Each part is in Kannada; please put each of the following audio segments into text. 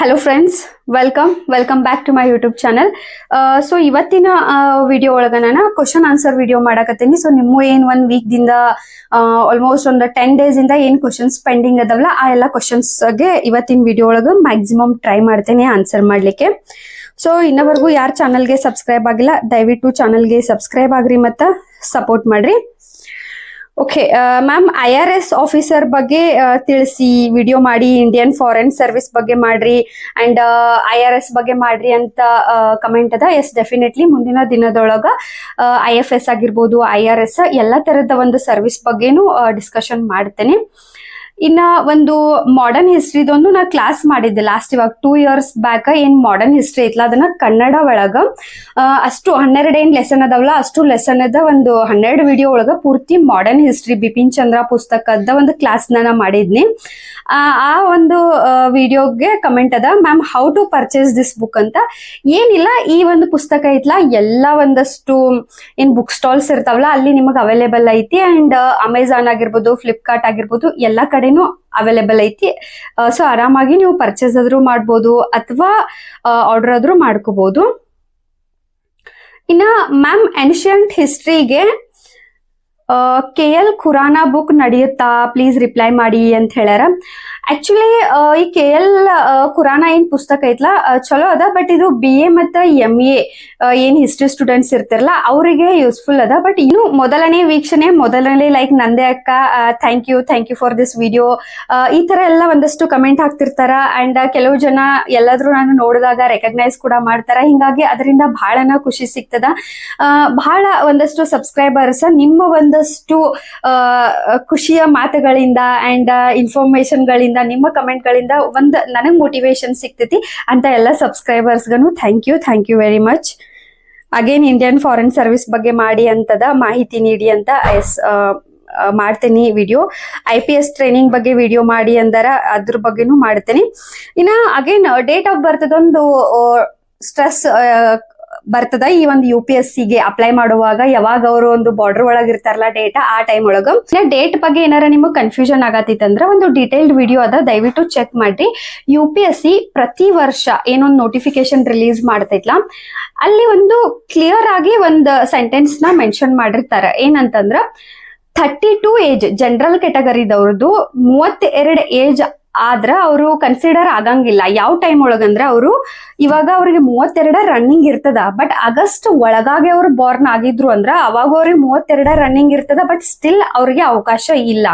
Hello friends welcome welcome back to my YouTube channel so ಇವತ್ತಿನ ವಿಡಿಯೋ ಒಳಗ ನಾನು ಕ್ವಶನ್ ಆನ್ಸರ್ ವಿಡಿಯೋ ಮಾಡಕತ್ತೀನಿ. ಸೊ ನಿಮ್ಮ ಏನ್ ಒನ್ ವೀಕ್ ದಿಂದ ಆಲ್ಮೋಸ್ಟ್ ಒಂದು ಟೆನ್ ಇಂದ ಏನ್ ಕ್ವಶನ್ಸ್ ಪೆಂಡಿಂಗ್ ಅದಾವಲ್ಲ, ಆ ಎಲ್ಲ ಕ್ವಶನ್ಸ್ಗೆ ಇವತ್ತಿನ ವಿಡಿಯೋ ಒಳಗ ಮ್ಯಾಕ್ಸಿಮಮ್ ಟ್ರೈ ಮಾಡ್ತೇನೆ ಆನ್ಸರ್ ಮಾಡ್ಲಿಕ್ಕೆ. ಸೊ ಇನ್ನವರೆಗೂ ಯಾರು ಚಾನಲ್ಗೆ ಸಬ್ಸ್ಕ್ರೈಬ್ ಆಗಿಲ್ಲ, ದಯವಿಟ್ಟು ಚಾನಲ್ಗೆ ಸಬ್ಸ್ಕ್ರೈಬ್ ಆಗ್ರಿ ಮತ್ತ ಸಪೋರ್ಟ್ ಮಾಡ್ರಿ. Okay ma'am I R S officer ಬಗ್ಗೆ ಆ, ತಿಳಿಸಿ ವಿಡಿಯೋ ಮಾಡಿ ಇಂಡಿಯನ್ ಫಾರೆನ್ ಸರ್ವಿಸ್ ಬಗ್ಗೆ ಮಾಡ್ರಿ ಅಂಡ್ ಐ ಆರ್ ಎಸ್ ಬಗ್ಗೆ ಮಾಡ್ರಿ ಅಂತ ಕಮೆಂಟ್ ಅದ. ಎಸ್ ಡೆಫಿನೆಟ್ಲಿ ಮುಂದಿನ ದಿನದೊಳಗ ಐ ಎಫ್ ಎಸ್ ಆಗಿರ್ಬೋದು ಐ ಆರ್ ಎಸ್ ಎಲ್ಲ ತರದ ಒಂದು ಸರ್ವಿಸ್ ಬಗ್ಗೆನು ಡಿಸ್ಕಷನ್ ಮಾಡ್ತೇನೆ. ಇನ್ನ ಒಂದು ಮಾಡರ್ನ್ ಹಿಸ್ಟ್ರಿದೊಂದು ನಾ ಕ್ಲಾಸ್ ಮಾಡಿದ್ದೆ. ಲಾಸ್ಟ್ ಇವಾಗ ಟೂ ಇಯರ್ಸ್ ಬ್ಯಾಕ್ ಏನ್ ಮಾಡರ್ನ್ ಹಿಸ್ಟ್ರಿ ಐತ್ಲ, ಅದನ್ನ ಕನ್ನಡ ಒಳಗ ಅಷ್ಟು ಹನ್ನೆರಡು ಏನ್ ಲೆಸನ್ ಅದಾವಲ್ಲ, ಅಷ್ಟು ಲೆಸನ್ ಅದ ಒಂದು ಹನ್ನೆರಡು ವಿಡಿಯೋ ಒಳಗ ಪೂರ್ತಿ ಮಾಡರ್ನ್ ಹಿಸ್ಟ್ರಿ ಬಿಪಿನ್ ಚಂದ್ರ ಪುಸ್ತಕದ ಒಂದು ಕ್ಲಾಸ್ ನಾ ಮಾಡಿದ್ನಿ. ಆ ಒಂದು ವಿಡಿಯೋಗೆ ಕಮೆಂಟ್ ಅದ ma'am how to purchase this book ಅಂತ. ಏನಿಲ್ಲ, ಈ ಒಂದು ಪುಸ್ತಕ ಐತ್ಲಾ, ಎಲ್ಲ ಒಂದಷ್ಟು, ಏನ್ ಬುಕ್ ಸ್ಟಾಲ್ಸ್ ಇರ್ತಾವಲ್ಲ, ಅಲ್ಲಿ ನಿಮಗೆ ಅವೈಲೇಬಲ್ ಐತಿ. ಅಂಡ್ ಅಮೆಝಾನ್ ಆಗಿರ್ಬೋದು ಫ್ಲಿಪ್ಕಾರ್ಟ್ ಆಗಿರ್ಬೋದು, ಎಲ್ಲ ಕಡೆನೂ ಅವೈಲೇಬಲ್ ಐತಿ. ಸೊ ಆರಾಮಾಗಿ ನೀವು ಪರ್ಚೇಸ್ ಆದ್ರೂ ಮಾಡ್ಬೋದು ಅಥವಾ ಆರ್ಡರ್ ಆದ್ರೂ ಮಾಡ್ಕೋಬಹುದು ಇನ್ನ ಮ್ಯಾಮ್ ಎನ್ಷಿಯಂಟ್ ಹಿಸ್ಟ್ರಿಗೆ ಕೆ ಎಲ್ ಖುರಾನ ಬುಕ್ ನಡೆಯುತ್ತಾ? ಪ್ಲೀಸ್ ರಿಪ್ಲೈ ಮಾಡಿ ಅಂತ ಹೇಳ್ಯಾರ. ಆಕ್ಚುಲಿ ಈ ಕೆ ಎಲ್ ಖುರಾನ ಏನ್ ಪುಸ್ತಕ ಐತ್ಲಾ? ಚಲೋ ಅದ ಬಟ್ ಇದು ಬಿ ಎ ಮತ್ತ ಎಂ ಎ ಏನ್ ಹಿಸ್ಟ್ರಿ ಸ್ಟೂಡೆಂಟ್ಸ್ ಇರ್ತಿರಲ್ಲ ಅವರಿಗೆ ಯೂಸ್ಫುಲ್ ಅದ. ಬಟ್ ಇನ್ನು ಮೊದಲನೇ ವೀಕ್ಷಣೆ, ಮೊದಲನೇ ಲೈಕ್ ನಂದೇ ಅಕ್ಕ thank you thank you for this video ಈ ತರ ಎಲ್ಲ ಒಂದಷ್ಟು ಕಮೆಂಟ್ ಹಾಕ್ತಿರ್ತಾರ ಅಂಡ್ ಕೆಲವು ಜನ ಎಲ್ಲಾದ್ರೂ ನಾನು ನೋಡಿದಾಗ ರೆಕಗ್ನೈಸ್ ಕೂಡ ಮಾಡ್ತಾರ. ಹಿಂಗಾಗಿ ಅದರಿಂದ ಬಹಳನ ಖುಷಿ ಸಿಗ್ತದ. ಬಹಳ ಒಂದಷ್ಟು ಸಬ್ಸ್ಕ್ರೈಬರ್ಸ್ ನಿಮ್ಮ ಒಂದಷ್ಟು ಖುಷಿಯ ಮಾತುಗಳಿಂದ ಅಂಡ್ ಇನ್ಫಾರ್ಮೇಶನ್ ಗಳಿಂದ, ನಿಮ್ಮ ಕಮೆಂಟ್ ಗಳಿಂದ ಒಂದ್ ನನಗ್ ಮೋಟಿವೇಶನ್ ಸಿಗ್ತೈತಿ ಅಂತ ಎಲ್ಲ ಸಬ್ಸ್ಕ್ರೈಬರ್ಸ್ಗನು thank you thank you very much again Indian foreign service ಬಗ್ಗೆ ಮಾಡಿ ಅಂತದ ಮಾಹಿತಿ ನೀಡಿ ಅಂತ ಎಸ್ ಮಾಡ್ತೇನೆ video I P S training ಬಗ್ಗೆ ವಿಡಿಯೋ ಮಾಡಿ ಅಂದರ ಅದ್ರ ಬಗ್ಗೆನೂ ಮಾಡ್ತೇನೆ. ಇನ್ನ ಅಗೇನ್ ಡೇಟ್ ಆಫ್ ಬರ್ತದೊಂದು ಒಂದು ಸ್ಟ್ರೆಸ್ ಬರ್ತದ. ಈ ಒಂದು ಯು ಪಿ ಎಸ್ಗೆ ಅಪ್ಲೈ ಮಾಡುವಾಗ ಯಾವಾಗ ಅವರು ಒಂದು ಬಾರ್ಡರ್ ಒಳಗ ಇರ್ತಾರಲ್ಲ ಡೇಟಾ ಆ ಟೈಮ್ ಒಳಗ. ಡೇಟ್ ಬಗ್ಗೆ ಏನಾರ ನಿಮ್ಗೆ ಕನ್ಫ್ಯೂಷನ್ ಆಗತ್ತಿತ್ತಂದ್ರ ಒಂದು ಡೀಟೇಲ್ಡ್ ವಿಡಿಯೋ ಅದ, ದಯವಿಟ್ಟು ಚೆಕ್ ಮಾಡಿ ಯು ಪಿ ಎಸ್ ಸಿ ಪ್ರತಿ ವರ್ಷ ಏನೊಂದು ನೋಟಿಫಿಕೇಶನ್ ರಿಲೀಸ್ ಮಾಡ್ತೈತ್ಲಾ, ಅಲ್ಲಿ ಒಂದು ಕ್ಲಿಯರ್ ಆಗಿ ಒಂದು ಸೆಂಟೆನ್ಸ್ನ ಮೆನ್ಷನ್ ಮಾಡಿರ್ತಾರ. ಏನಂತಂದ್ರ ಥರ್ಟಿ ಟು ಏಜ್ ಜನರಲ್ ಕೆಟಗರಿದವ್ರದ್ದು ಮೂವತ್ತೆರಡು ಏಜ್ ಆದ್ರ ಅವರು ಕನ್ಸಿಡರ್ ಆಗಂಗಿಲ್ಲ. ಯಾವ ಟೈಮ್ ಒಳಗಂದ್ರೆ ಅವರು ಇವಾಗ ಅವ್ರಿಗೆ ಮೂವತ್ತೆರಡ ರನ್ನಿಂಗ್ ಇರ್ತದ. ಬಟ್ ಆಗಸ್ಟ್ ಒಳಗಾಗಿ ಅವ್ರು ಬಾರ್ನ್ ಆಗಿದ್ರು ಅಂದ್ರ ಅವಾಗ ಅವ್ರಿಗೆ ಮೂವತ್ತೆರಡ ರನ್ನಿಂಗ್ ಇರ್ತದ ಬಟ್ ಸ್ಟಿಲ್ ಅವ್ರಿಗೆ ಅವಕಾಶ ಇಲ್ಲ.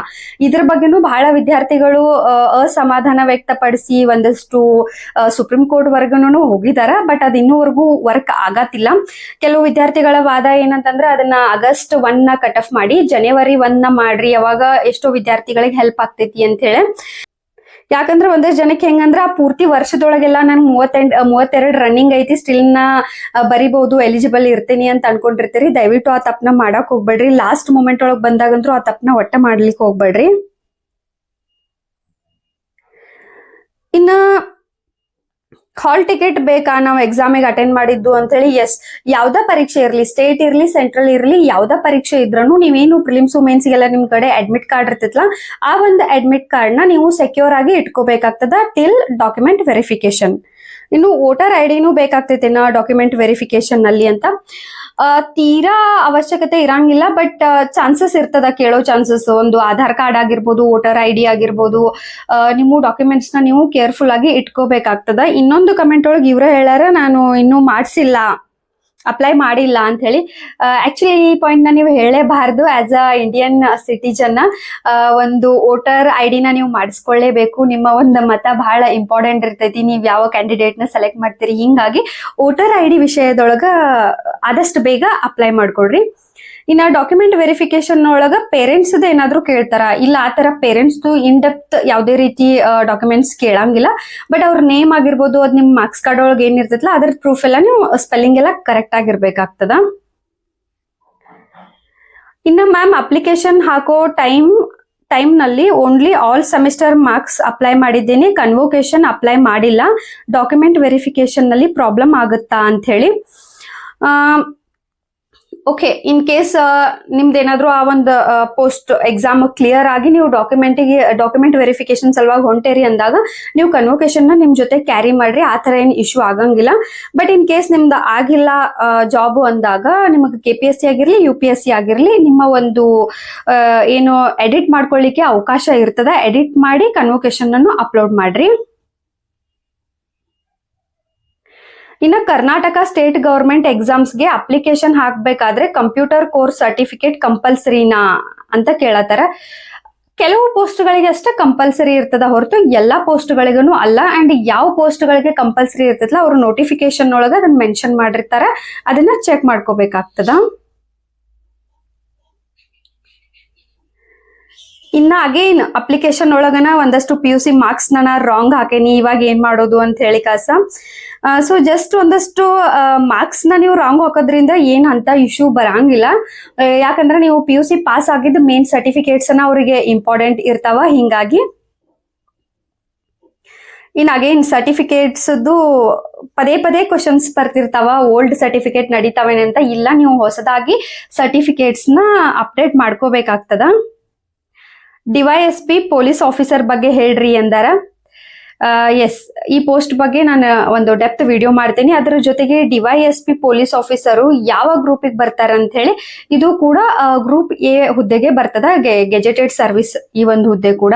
ಇದ್ರ ಬಗ್ಗೆನೂ ಬಹಳ ವಿದ್ಯಾರ್ಥಿಗಳು ಅಸಮಾಧಾನ ವ್ಯಕ್ತಪಡಿಸಿ ಒಂದಷ್ಟು ಸುಪ್ರೀಂ ಕೋರ್ಟ್ ವರ್ಗನು ಹೋಗಿದಾರ ಬಟ್ ಅದ್ ಇನ್ನೂವರೆಗೂ ವರ್ಕ್ ಆಗತ್ತಿಲ್ಲ. ಕೆಲವು ವಿದ್ಯಾರ್ಥಿಗಳ ವಾದ ಏನಂತಂದ್ರೆ ಅದನ್ನ ಆಗಸ್ಟ್ ಒನ್ನ ಕಟ್ ಆಫ್ ಮಾಡಿ ಜನವರಿ ಒನ್ನ ಮಾಡ್ರಿ, ಅವಾಗ ಎಷ್ಟೋ ವಿದ್ಯಾರ್ಥಿಗಳಿಗೆ ಹೆಲ್ಪ್ ಆಗ್ತೈತಿ ಅಂತ ಹೇಳಿ. ಯಾಕಂದ್ರೆ ಒಂದಷ್ಟು ಜನಕ್ಕೆ ಹೆಂಗಂದ್ರ ಆ ಪೂರ್ತಿ ವರ್ಷದೊಳಗೆಲ್ಲ ನನ್ ಮೂವತ್ತೆಂಟ್ ಮೂವತ್ತೆರಡು ರನ್ನಿಂಗ್ ಐತಿ ಸ್ಟಿಲ್ನ ಬರಿಬಹುದು ಎಲಿಜಿಬಲ್ ಇರ್ತೀನಿ ಅಂತ ಅನ್ಕೊಂಡಿರ್ತೀರಿ. ದಯವಿಟ್ಟು ಆ ತಪ್ಪನ ಮಾಡಕ್ ಹೋಗ್ಬೇಡ್ರಿ. ಲಾಸ್ಟ್ ಮೂಮೆಂಟ್ ಒಳಗ್ ಬಂದಾಗಂತೂ ಆ ತಪ್ಪನ ಒಟ್ಟ ಮಾಡ್ಲಿಕ್ಕೆ ಹೋಗ್ಬೇಡ್ರಿ. ಇನ್ನ ಹಾಲ್ ಟಿಕೆಟ್ ಬೇಕಾ? ನಾವು ಎಕ್ಸಾಮಿಗೆ ಅಟೆಂಡ್ ಮಾಡಿದ್ದು ಅಂತೇಳಿ ಎಸ್ ಯಾವ್ದ ಪರೀಕ್ಷೆ ಇರಲಿ? ಸ್ಟೇಟ್ ಇರಲಿ ಸೆಂಟ್ರಲ್ ಇರಲಿ, ಯಾವ್ದ ಪರೀಕ್ಷೆ ಇದ್ರೂ ನೀವೇನು ಪ್ರಿಲಿಮ್ಸ್ ವುಮೆನ್ಸ್ಗೆಲ್ಲ ನಿಮ್ ಕಡೆ ಅಡ್ಮಿಟ್ ಕಾರ್ಡ್ ಇರ್ತೈತಲ್ಲ ಆ ಒಂದು ಅಡ್ಮಿಟ್ ಕಾರ್ಡ್ನ ನೀವು ಸೆಕ್ಯೂರ್ ಆಗಿ ಇಟ್ಕೋಬೇಕಾಗ್ತದ ಟಿಲ್ ಡಾಕ್ಯುಮೆಂಟ್ ವೆರಿಫಿಕೇಶನ್ ಇನ್ನು ವೋಟರ್ ಐ ಡಿನೂ ಬೇಕಾಗ್ತೈತೆ ಡಾಕ್ಯುಮೆಂಟ್ ವೆರಿಫಿಕೇಶನ್ನಲ್ಲಿ ಅಂತ. ತೀರಾ ಅವಶ್ಯಕತೆ ಇರಂಗಿಲ್ಲ, ಬಟ್ ಚಾನ್ಸಸ್ ಇರ್ತದ ಕೇಳೋ ಚಾನ್ಸಸ್ ಒಂದು ಆಧಾರ್ ಕಾರ್ಡ್ ಆಗಿರ್ಬೋದು, ವೋಟರ್ ಐ ಡಿ ಆಗಿರ್ಬೋದು ನಿಮ್ಮ ಡಾಕ್ಯುಮೆಂಟ್ಸ್ನ ನೀವು ಕೇರ್ಫುಲ್ ಆಗಿ ಇಟ್ಕೋಬೇಕಾಗ್ತದ. ಇನ್ನೊಂದು ಕಮೆಂಟ್ ಒಳಗೆ ಇವ್ರ ಹೇಳಾರ ನಾನು ಇನ್ನೂ ಮಾಡ್ಸಿಲ್ಲ. ಅಪ್ಲೈ ಮಾಡಿಲ್ಲ ಅಂತ ಹೇಳಿ ಆಕ್ಚುಲಿ ಈ ಪಾಯಿಂಟ್ನ ನೀವು ಹೇಳೇಬಾರ್ದು ಆಸ್ ಅ ಇಂಡಿಯನ್ ಸಿಟಿಜನ್ ಒಂದು ವೋಟರ್ ಐ ಡಿನ ನೀವು ಮಾಡಿಸ್ಕೊಳ್ಳೇಬೇಕು. ನಿಮ್ಮ ಒಂದು ಮತ ಬಹಳ ಇಂಪಾರ್ಟೆಂಟ್ ಇರ್ತೈತಿ. ನೀವು ಯಾವ ಕ್ಯಾಂಡಿಡೇಟ್ನ ಸೆಲೆಕ್ಟ್ ಮಾಡ್ತೀರಿ. ಹಿಂಗಾಗಿ ವೋಟರ್ ಐ ಡಿ ವಿಷಯದೊಳಗ ಆದಷ್ಟು ಬೇಗ ಅಪ್ಲೈ ಮಾಡ್ಕೊಡ್ರಿ. ಇನ್ನ ಡಾಕ್ಯುಮೆಂಟ್ ವೆರಿಫಿಕೇಶನ್ ಒಳಗ ಪೇರೆಂಟ್ಸ್ ಏನಾದ್ರು ಕೇಳ್ತಾರ? ಇಲ್ಲ, ಆ ತರ ಪೇರೆಂಟ್ಸ್ ಇನ್ ಡೆಪ್ತ್ ಯಾವ್ದೇ ರೀತಿ ಡಾಕ್ಯುಮೆಂಟ್ಸ್ ಕೇಳಂಗಿಲ್ಲ. ಬಟ್ ಅವ್ರ ನೇಮ್ ಆಗಿರ್ಬೋದು, ಅದ್ ನಿಮ್ ಮಾರ್ಕ್ಸ್ ಕಾರ್ಡ್ ಒಳಗೆ ಏನ್ ಇರ್ತೈತಲ್ಲ ಅದ್ರ ಪ್ರೂಫ್ ಎಲ್ಲ ನೀವು ಸ್ಪೆಲ್ಲಿಂಗ್ ಎಲ್ಲ ಕರೆಕ್ಟ್ ಆಗಿರ್ಬೇಕಾಗ್ತದ. ಇನ್ನ ಮ್ಯಾಮ್ ಅಪ್ಲಿಕೇಶನ್ ಹಾಕೋ ಟೈಮ್ ಟೈಮ್ನಲ್ಲಿ only all semester marks apply ಮಾಡಿದ್ದೇನೆ. ಕನ್ವೋಕೇಶನ್ ಅಪ್ಲೈ ಮಾಡಿಲ್ಲ. ಡಾಕ್ಯುಮೆಂಟ್ ವೆರಿಫಿಕೇಶನ್ನಲ್ಲಿ ಪ್ರಾಬ್ಲಮ್ ಆಗುತ್ತಾ ಅಂತ ಹೇಳಿ ಓಕೆ ಇನ್ ಕೇಸ್ ನಿಮ್ದೇನಾದ್ರೂ ಆ ಒಂದು ಪೋಸ್ಟ್ ಎಕ್ಸಾಮ್ ಕ್ಲಿಯರ್ ಆಗಿ ನೀವು ಡಾಕ್ಯುಮೆಂಟಿಗೆ ಡಾಕ್ಯುಮೆಂಟ್ ವೆರಿಫಿಕೇಶನ್ ಸಲುವಾಗಿ ಹೊಂಟೇರಿ ಅಂದಾಗ ನೀವು ಕನ್ವೊಕೇಶನ್ನ ನಿಮ್ ಜೊತೆ ಕ್ಯಾರಿ ಮಾಡ್ರಿ, ಆ ತರ ಏನ್ ಇಶ್ಯೂ ಆಗಂಗಿಲ್ಲ. ಬಟ್ ಇನ್ ಕೇಸ್ ನಿಮ್ದು ಆಗಿಲ್ಲ ಜಾಬ್ ಅಂದಾಗ ನಿಮಗೆ ಕೆ ಪಿ ಎಸ್ ಸಿ ಆಗಿರ್ಲಿ ಯು ಪಿ ಎಸ್ ಸಿ ಆಗಿರ್ಲಿ, ನಿಮ್ಮ ಒಂದು ಏನು ಎಡಿಟ್ ಮಾಡ್ಕೊಳ್ಳಿಕ್ಕೆ ಅವಕಾಶ ಇರ್ತದ ಎಡಿಟ್ ಮಾಡಿ ಕನ್ವೊಕೇಶನ್ ಅನ್ನು ಅಪ್ಲೋಡ್ ಮಾಡ್ರಿ. ಇನ್ನು ಕರ್ನಾಟಕ ಸ್ಟೇಟ್ ಗವರ್ಮೆಂಟ್ ಎಕ್ಸಾಮ್ಸ್ಗೆ ಅಪ್ಲಿಕೇಶನ್ ಹಾಕಬೇಕಾದ್ರೆ ಕಂಪ್ಯೂಟರ್ ಕೋರ್ಸ್ ಸರ್ಟಿಫಿಕೇಟ್ ಕಂಪಲ್ಸರಿನಾ ಅಂತ ಕೇಳತ್ತಾರ. ಕೆಲವು ಪೋಸ್ಟ್ಗಳಿಗೆ ಅಷ್ಟೇ ಕಂಪಲ್ಸರಿ ಇರ್ತದ ಹೊರತು ಎಲ್ಲಾ ಪೋಸ್ಟ್ಗಳಿಗೂ ಅಲ್ಲ ಅಂಡ್ ಯಾವ ಪೋಸ್ಟ್ಗಳಿಗೆ ಕಂಪಲ್ಸರಿ ಇರ್ತದಲ್ಲ ಅವರು ನೋಟಿಫಿಕೇಶನ್ ಒಳಗ ಅದನ್ನ ಮೆನ್ಷನ್ ಮಾಡಿರ್ತಾರ. ಅದನ್ನ ಚೆಕ್ ಮಾಡ್ಕೋಬೇಕಾಗ್ತದ. ಇನ್ನ ಅಗೇನ್ ಅಪ್ಲಿಕೇಶನ್ ಒಳಗನ ಒಂದಷ್ಟು ಪಿ ಯು ಸಿ ಮಾರ್ಕ್ಸ್ ನಾನು ರಾಂಗ್ ಹಾಕೇನಿ, ಇವಾಗ ಏನ್ ಮಾಡೋದು ಅಂತ ಹೇಳಿ ಕಾಸ. ಸೊ ಜಸ್ಟ್ ಒಂದಷ್ಟು ಮಾರ್ಕ್ಸ್ನ ನೀವು ರಾಂಗ್ ಹಾಕೋದ್ರಿಂದ ಏನ್ ಅಂತ ಇಶ್ಯೂ ಬರಂಗಿಲ್ಲ. ಯಾಕಂದ್ರೆ ನೀವು ಪಿ ಯು ಸಿ ಪಾಸ್ ಆಗಿದ್ದ ಮೇನ್ ಸರ್ಟಿಫಿಕೇಟ್ಸ್ ಅನ್ನ ಅವರಿಗೆ ಇಂಪಾರ್ಟೆಂಟ್ ಇರ್ತಾವ. ಹಿಂಗಾಗಿ, ಇನ್ ಅಗೇನ್ ಸರ್ಟಿಫಿಕೇಟ್ಸ್ ಪದೇ ಪದೇ ಕ್ವಶನ್ಸ್ ಬರ್ತಿರ್ತಾವ. ಓಲ್ಡ್ ಸರ್ಟಿಫಿಕೇಟ್ ನಡೀತಾವೇನೆ ಅಂತ ಇಲ್ಲ. ನೀವು ಹೊಸದಾಗಿ ಸರ್ಟಿಫಿಕೇಟ್ಸ್ನ ಅಪ್ಡೇಟ್ ಮಾಡ್ಕೋಬೇಕಾಗ್ತದ. ಡಿವೈಎಸ್ಪಿ ಪೊಲೀಸ್ ಆಫೀಸರ್ ಬಗ್ಗೆ ಹೇಳ್ರಿ ಅಂದಾರ. ಎಸ್ ಈ ಪೋಸ್ಟ್ ಬಗ್ಗೆ ನಾನು ಒಂದು ಡೆಪ್ತ್ ವಿಡಿಯೋ ಮಾಡ್ತೇನೆ. ಅದರ ಜೊತೆಗೆ ಡಿವೈಎಸ್ಪಿ ಪೊಲೀಸ್ ಆಫೀಸರು ಯಾವ ಗ್ರೂಪಿಗೆ ಬರ್ತಾರೆ ಅಂತ ಹೇಳಿ, ಇದು ಕೂಡ ಗ್ರೂಪ್ ಎ ಹುದ್ದೆಗೆ ಬರ್ತದ ಗೆಜೆಟೆಡ್ ಸರ್ವಿಸ್ ಈ ಒಂದು ಹುದ್ದೆ ಕೂಡ.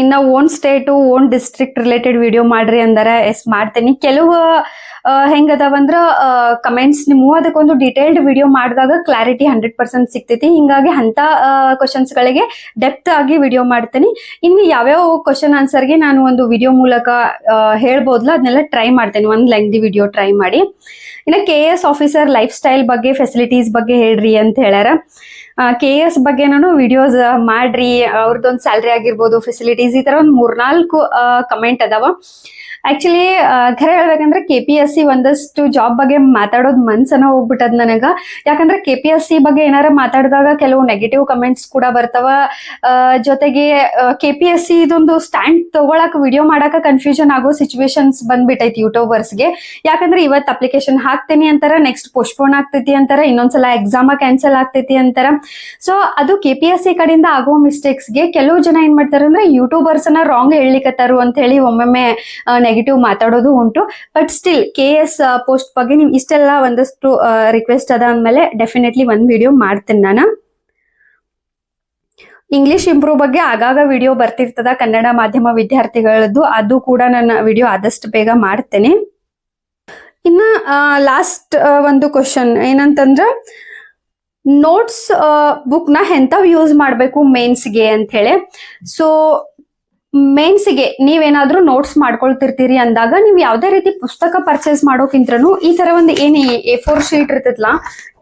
ಇನ್ನ own state own district related video ಮಾಡ್ರಿ ಅಂದಾರ, ಎಸ್ ಮಾಡ್ತೀನಿ. ಕೆಲವು ಹೆಂಗದಾವಂದ್ರ ಕಮೆಂಟ್ಸ್ ನಿಮ್ಮು ಅದಕ್ಕೊಂದು ಡೀಟೇಲ್ಡ್ ವಿಡಿಯೋ ಮಾಡಿದಾಗ ಕ್ಲಾರಿಟಿ ಹಂಡ್ರೆಡ್ ಪರ್ಸೆಂಟ್ ಸಿಗ್ತೈತಿ. ಹಿಂಗಾಗಿ ಅಂತ ಕ್ವಶನ್ಸ್ ಗಳಿಗೆ ಡೆಪ್ತ್ ಆಗಿ ವಿಡಿಯೋ ಮಾಡ್ತೀನಿ. ಇನ್ನು ಯಾವ್ಯಾವ ಕ್ವಶನ್ ಆನ್ಸರ್ಗೆ ನಾನು ಒಂದು ವಿಡಿಯೋ ಮೂಲಕ ಹೇಳ್ಬೋದಲ್ಲ ಅದನ್ನೆಲ್ಲ ಟ್ರೈ ಮಾಡ್ತೇನೆ. ಒಂದು ಲೆಂಗ್ದಿ ವಿಡಿಯೋ ಟ್ರೈ ಮಾಡಿ. ಇನ್ನು K S officer lifestyle ಬಗ್ಗೆ ಫೆಸಿಲಿಟೀಸ್ ಬಗ್ಗೆ ಹೇಳ್ರಿ ಅಂತ ಹೇಳ್ಯಾರ. ಕೆ ಎಸ್ ಬಗ್ಗೆ ವಿಡಿಯೋಸ್ ಮಾಡ್ರಿ ಅವ್ರದ್ದೊಂದು ಸ್ಯಾಲ್ರಿ ಆಗಿರ್ಬೋದು ಫೆಸಿಲಿಟೀಸ್ ಈ ತರ ಒಂದ್ ಮೂರ್ನಾಲ್ಕು ಕಮೆಂಟ್ ಅದಾವ. ಆಕ್ಚುಲಿ ಖರೆ ಹೇಳ್ಬೇಕಂದ್ರೆ ಕೆ ಪಿ ಎಸ್ ಸಿ ಒಂದಷ್ಟು ಜಾಬ್ ಬಗ್ಗೆ ಮಾತಾಡೋದು ಮನ್ಸನ ಹೋಗ್ಬಿಟ್ಟದ್ ನನಗ. ಯಾಕಂದ್ರೆ ಕೆ ಪಿ ಎಸ್ ಸಿ ಬಗ್ಗೆ ಏನಾರ ಮಾತಾಡಿದಾಗ ಕೆಲವು ನೆಗೆಟಿವ್ ಕಮೆಂಟ್ಸ್ ಕೂಡ ಬರ್ತಾವ. ಜೊತೆಗೆ ಕೆ ಪಿ ಎಸ್ ಸಿ ಇದೊಂದು ಸ್ಟ್ಯಾಂಡ್ ತಗೊಳಕ್ ವಿಡಿಯೋ ಮಾಡಾಕ ಕನ್ಫ್ಯೂಷನ್ ಆಗೋ ಸಿಚುವೇಶನ್ಸ್ ಬಂದ್ಬಿಟ್ಟೈತಿ ಯೂಟ್ಯೂಬರ್ಸ್ಗೆ ಯಾಕಂದ್ರೆ ಇವತ್ತು ಅಪ್ಲಿಕೇಶನ್ ಹಾಕ್ತೇನೆ ಅಂತಾರ ನೆಕ್ಸ್ಟ್ ಪೋಸ್ಟ್ಪೋನ್ ಆಗ್ತೈತಿ ಅಂತಾರ, ಇನ್ನೊಂದ್ಸಲ ಎಕ್ಸಾಮ ಕ್ಯಾನ್ಸಲ್ ಆಗ್ತೈತಿ ಅಂತಾರ. ಸೊ ಅದು ಕೆ ಪಿ ಎಸ್ ಸಿ ಕಡೆಯಿಂದ ಆಗೋ ಮಿಸ್ಟೇಕ್ಸ್ಗೆ ಕೆಲವು ಜನ ಏನ್ ಮಾಡ್ತಾರ ಅಂದ್ರೆ ಯೂಟ್ಯೂಬರ್ಸ್ನ ರಾಂಗ್ ಹೇಳಿಕತ್ತಾರು ಅಂತ ಹೇಳಿ ಒಮ್ಮೊಮ್ಮೆ ನೆಗೆಟಿವ್ ಮಾತಾಡೋದು ಉಂಟು. But still K S post ಬಗ್ಗೆ ನೀವು ಇಷ್ಟೆಲ್ಲ ಒಂದಷ್ಟು ರಿಕ್ವೆಸ್ಟ್ ಅದ ಅಂದ್ಮೇಲೆ ಡೆಫಿನೆಟ್ಲಿ ಒಂದ್ ವಿಡಿಯೋ ಮಾಡ್ತೀನಿ ನಾನು. ಇಂಗ್ಲಿಷ್ ಇಂಪ್ರೂವ್ ಬಗ್ಗೆ ಆಗಾಗ ವಿಡಿಯೋ ಬರ್ತಿರ್ತದ. ಕನ್ನಡ ಮಾಧ್ಯಮ ವಿದ್ಯಾರ್ಥಿಗಳದ್ದು. ಅದು ಕೂಡ ನನ್ನ ವಿಡಿಯೋ ಆದಷ್ಟು ಬೇಗ ಮಾಡ್ತೇನೆ. ಇನ್ನ ಲಾಸ್ಟ್ ಒಂದು ಕ್ವಶನ್ ಏನಂತಂದ್ರ ನೋಟ್ಸ್ ಬುಕ್ನ ಎಂತಾವ್ ಯೂಸ್ ಮಾಡ್ಬೇಕು ಮೇನ್ಸ್ಗೆ ಅಂತ ಹೇಳಿ. ಸೊ ಮೇನ್ಸ್ಗೆ ನೀವೇನಾದ್ರೂ ನೋಟ್ಸ್ ಮಾಡ್ಕೊಳ್ತಿರ್ತೀರಿ ಅಂದಾಗ, ನೀವು ಯಾವ್ದೇ ರೀತಿ ಪುಸ್ತಕ ಪರ್ಚೇಸ್ ಮಾಡೋಕ್ಕಿಂತನೂ ಈ ತರ ಒಂದು ಏನ್ ಎ ಫೋರ್ ಶೀಟ್ ಇರ್ತೈತಲ್ಲ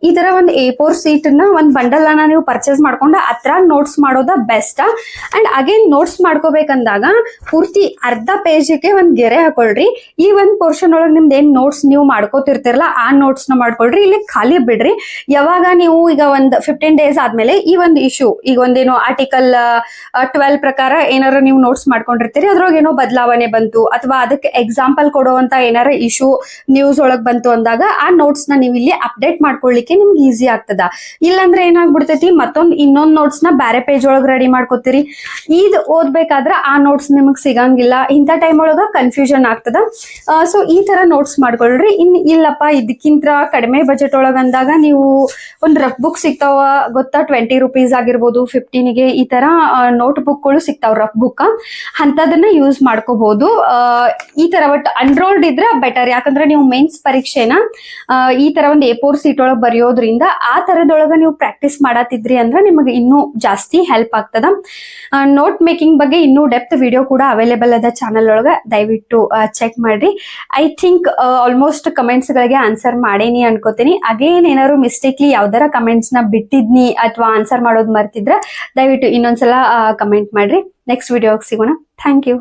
ಈ ತರ ಒಂದು ಎ ಫೋರ್ ಸೀಟ್ನ ಒಂದ್ ಬಂಡಲ್ ಅನ್ನ ನೀವು ಪರ್ಚೇಸ್ ಮಾಡ್ಕೊಂಡು ಅತ್ರ ನೋಟ್ಸ್ ಮಾಡೋದ ಬೆಸ್ಟ್ ಅಂಡ್ ಅಗೇನ್ ನೋಟ್ಸ್ ಮಾಡ್ಕೋಬೇಕಂದಾಗ ಪೂರ್ತಿ ಅರ್ಧ ಪೇಜಿಗೆ ಒಂದ್ ಗೆರೆ ಹಾಕೊಳ್ರಿ. ಈ ಒಂದ್ ಪೋರ್ಷನ್ ಒಳಗ್ ನಿಮ್ದು ಏನ್ ನೋಟ್ಸ್ ನೀವು ಮಾಡ್ಕೋತಿರ್ತಿರಲ್ಲ, ಆ ನೋಟ್ಸ್ನ ಮಾಡ್ಕೊಳ್ರಿ. ಇಲ್ಲಿ ಖಾಲಿ ಬಿಡ್ರಿ. ಯಾವಾಗ ನೀವು ಈಗ ಒಂದ್ ಫಿಫ್ಟೀನ್ ಡೇಸ್ ಆದ್ಮೇಲೆ ಈ ಒಂದು ಇಶ್ಯೂ ಈಗ ಒಂದೇನೋ ಆರ್ಟಿಕಲ್ ಟ್ವೆಲ್ ಪ್ರಕಾರ ಏನಾರ ನೀವು ನೋಟ್ಸ್ ಮಾಡ್ಕೊಂಡಿರ್ತೀರಿ. ಅದ್ರೊಳಗೆ ಏನೋ ಬದಲಾವಣೆ ಬಂತು, ಅಥವಾ ಅದಕ್ಕೆ ಎಕ್ಸಾಂಪಲ್ ಕೊಡುವಂತ ಏನಾರ ಇಶ್ಯೂ ನ್ಯೂಸ್ ಒಳಗ್ ಬಂತು ಅಂದಾಗ ಆ ನೋಟ್ಸ್ನ ನೀವು ಇಲ್ಲಿ ಅಪ್ಡೇಟ್ ಮಾಡ್ಕೊಳ್ಳಿಕ್ಕೆ ನಿಮ್ಗೆ ಈಸಿ ಆಗ್ತದ. ಇಲ್ಲಾಂದ್ರೆ ಏನಾಗ್ಬಿಡ್ತೈತಿ, ಮತ್ತೊಂದ್ ಇನ್ನೊಂದ್ ನೋಟ್ಸ್ನ ಬೇರೆ ಪೇಜ್ ಒಳಗ್ ರೆಡಿ ಮಾಡ್ಕೋತೀರಿ. ಇದ್ ಓದ್ಬೇಕಾದ್ರ ಆ ನೋಟ್ಸ್ ನಿಮಗ್ ಸಿಗಂಗಿಲ್ಲ. ಇಂಥ ಟೈಮ್ ಒಳಗ ಕನ್ಫ್ಯೂಷನ್ ಆಗ್ತದ. ಸೊ ಈ ತರ ನೋಟ್ಸ್ ಮಾಡ್ಕೊಳ್ರಿ. ಇನ್ ಇಲ್ಲಪ್ಪ ಇದಕ್ಕಿಂತ ಕಡಿಮೆ ಬಜೆಟ್ ಒಳಗ ಅಂದಾಗ ನೀವು ಒಂದ್ ರಫ್ ಬುಕ್ ಸಿಗ್ತಾವ, ಗೊತ್ತಾ? ಟ್ವೆಂಟಿ ರುಪೀಸ್ ಆಗಿರ್ಬೋದು ಫಿಫ್ಟೀನ್ಗೆ ಈ ತರ ನೋಟ್ ಬುಕ್ಗಳು ಸಿಗ್ತಾವ ರಫ್ ಬುಕ್ ಅಂತದನ್ನ ಯೂಸ್ ಮಾಡ್ಕೋಬಹುದು ಈ ತರ ಬಟ್ ಅನ್ರೋಲ್ಡ್ ಇದ್ರೆ ಬೆಟರ್ ಯಾಕಂದ್ರೆ ನೀವು ಮೇನ್ಸ್ ಪರೀಕ್ಷೆನ ಈ ತರ ಒಂದು ಎ ಫೋರ್ ಸೀಟ್ ಒಳಗೆ ಬರೆಯೋದ್ರಿಂದ ಆ ತರದೊಳಗ ನೀವು ಪ್ರಾಕ್ಟೀಸ್ ಮಾಡತ್ತಿದ್ರಿ ಅಂದ್ರೆ ನಿಮಗೆ ಇನ್ನೂ ಜಾಸ್ತಿ ಹೆಲ್ಪ್ ಆಗ್ತದ. ನೋಟ್ ಮೇಕಿಂಗ್ ಬಗ್ಗೆ ಇನ್ನೂ ಡೆಪ್ತ್ ವಿಡಿಯೋ ಕೂಡ ಅವೈಲೇಬಲ್ ಅದ ಚಾನಲ್ ಒಳಗ. ದಯವಿಟ್ಟು ಚೆಕ್ ಮಾಡ್ರಿ. ಐ ಥಿಂಕ್ ಆಲ್ಮೋಸ್ಟ್ ಕಮೆಂಟ್ಸ್ ಗಳಿಗೆ ಆನ್ಸರ್ ಮಾಡೇನಿ ಅನ್ಕೋತೀನಿ. ಅಗೇನ್ ಏನಾದ್ರು ಮಿಸ್ಟೇಕ್ಲಿ ಯಾವ್ದಾರ ಕಮೆಂಟ್ಸ್ನ ಬಿಟ್ಟಿದ್ನಿ ಅಥವಾ ಆನ್ಸರ್ ಮಾಡೋದು ಮರ್ತಿದ್ರ, ದಯವಿಟ್ಟು ಇನ್ನೊಂದ್ಸಲ ಕಮೆಂಟ್ ಮಾಡ್ರಿ. ನೆಕ್ಸ್ಟ್ ವಿಡಿಯೋಗೆ ಸಿಗೋಣ. Thank you